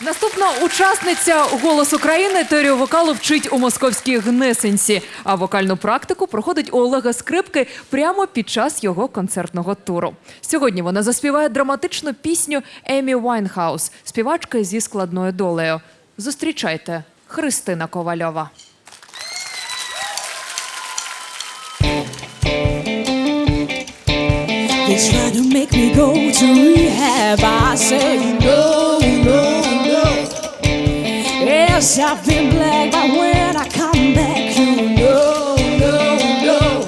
Наступна учасниця «Голос України» теорію вокалу вчить у московській Гнесинці, а вокальну практику проходить у Олега Скрипки прямо під час його концертного туру. Сьогодні вона заспіває драматичну пісню Емі Вайнхаус, співачка зі складною долею. Зустрічайте Христина Ковальова. They try to make me go to rehab. I say no, no. Yes, I've been black, but when I come back, you know, no, no.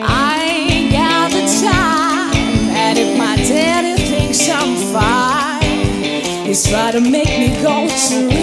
I ain't got the time, and if my daddy thinks I'm fine, he's to make me go to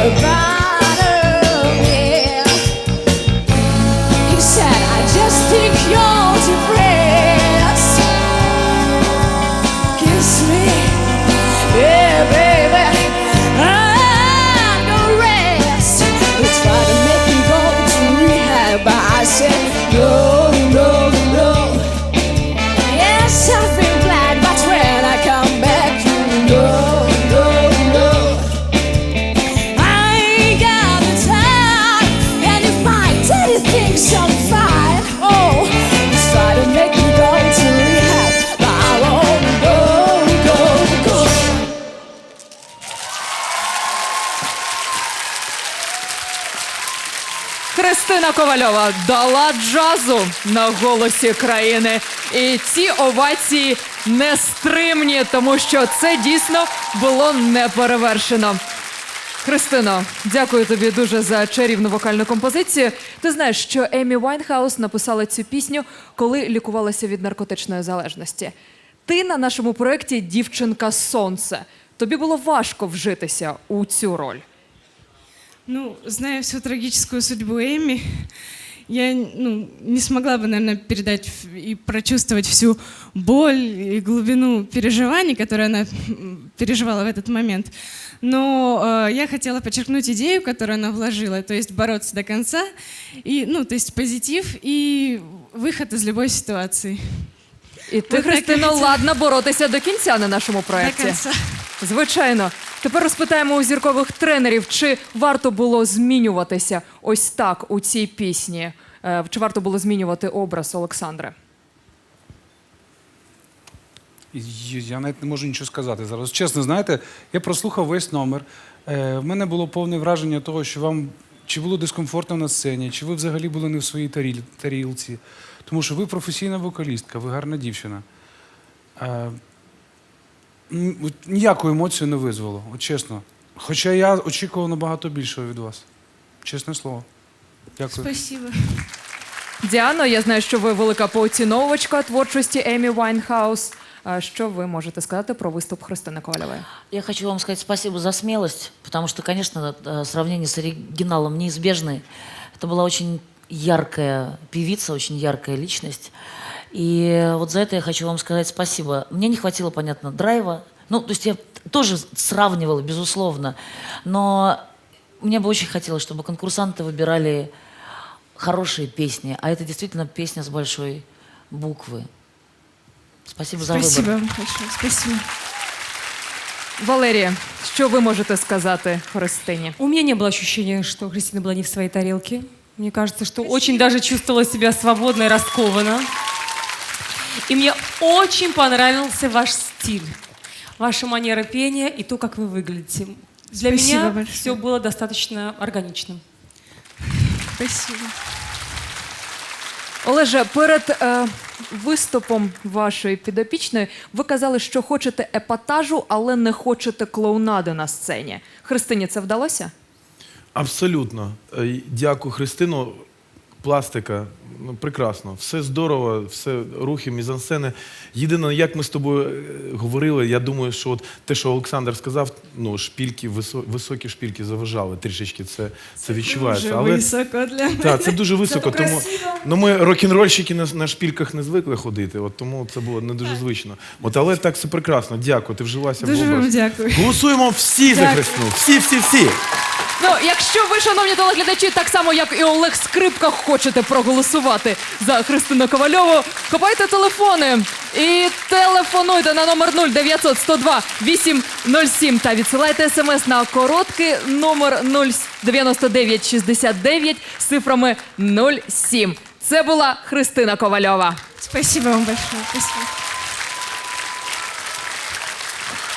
goodbye. Христина Ковальова дала джазу на голосі країни. І ці овації нестримні, тому що це дійсно було неперевершено. Христино, дякую тобі дуже за чарівну вокальну композицію. Ти знаєш, що Емі Вайнхаус написала цю пісню, коли лікувалася від наркотичної залежності. Ти на нашому проєкті Дівчинка Сонце. Тобі було важко вжитися у цю роль. Ну, зная всю трагическую судьбу Эми, я ну, не смогла бы, наверное, передать в- и прочувствовать всю боль и глубину переживаний, которые она м, переживала в этот момент. Но э, я хотела подчеркнуть идею, которую она вложила, то есть бороться до конца, и, ну, то есть позитив и выход из любой ситуации. І ти, Ви так Христино, хотіли. ладна боротися до кінця на нашому До проєкті. конца. Звичайно. Тепер розпитаємо у зіркових тренерів, чи варто було змінюватися ось так у цій пісні. Е, Чи варто було змінювати образ Олександра? Я навіть не можу нічого сказати зараз. Чесно, знаєте, я прослухав весь номер. Е, в мене було повне враження того, що вам чи було дискомфортно на сцені, чи ви взагалі були не в своїй тарілці. Тому що ви професійна вокалістка, ви гарна дівчина Е, м, от ніяку емоцію не визвало, от чесно. Хоча я очікував набагато більшого від вас. Чесне слово. Дякую. Спасибо. Діано, я знаю, що ви велика поціновувачка творчості Емі Вайнхаус. А Що ви можете сказати про виступ Христини Ковальової? Я хочу вам сказать спасибо за смелость, потому что, конечно, э, сравнение с оригиналом неизбежны. Это была очень яркая певица, очень яркая личность. И вот за это я хочу вам сказать спасибо. Мне не хватило, понятно, драйва. Ну, то есть я тоже сравнивала, безусловно. Но мне бы очень хотелось, чтобы конкурсанты выбирали хорошие песни. А это действительно песня с большой буквы. Спасибо за Спасибо выбор. вам большое. Спасибо. Валерія, що ви можете сказати Христині? У меня не было ощущения, что Кристина была не в своей тарелке. Мне кажется, что очень даже чувствовала себя свободно и раскованно. И мне очень понравился ваш стиль, ваша манера пения и то, как вы выглядите. Для Спасибо меня большое. все было достаточно органичным. Спасибо. Олеже, перед е, виступом вашої підопічної ви казали, що хочете епатажу, але не хочете клоунади на сцені. Христині це вдалося? Абсолютно. Е, й- Дякую, Христино. Пластика, ну прекрасно, все здорово, все рухи, мізансцени. Єдине, як ми з тобою е, говорили, я думаю, що от те, що Олександр сказав, ну шпільки, висо- високі шпільки заважали трішечки. Це, це відчувається. Дуже Але високо для мене. так, це дуже високо. Тому ну ми рок-н-рольщики на, на шпільках не звикли ходити. От тому це було не дуже звично. От але так все прекрасно. Дякую. Ти вжилася Дуже в образ. вам дякую. Голосуємо всі за Дякую. Христину. Всі, всі, всі. Якщо ви, шановні телеглядачі, так само як і Олег Скрипка, хочете проголосувати за Христину Ковальову, хапайте телефони і телефонуйте на номер 0900 102 807 та відсилайте смс на короткий номер 09969 з цифрами 07. Це була Христина Ковальова. Спасибо вам большое. Спасибо.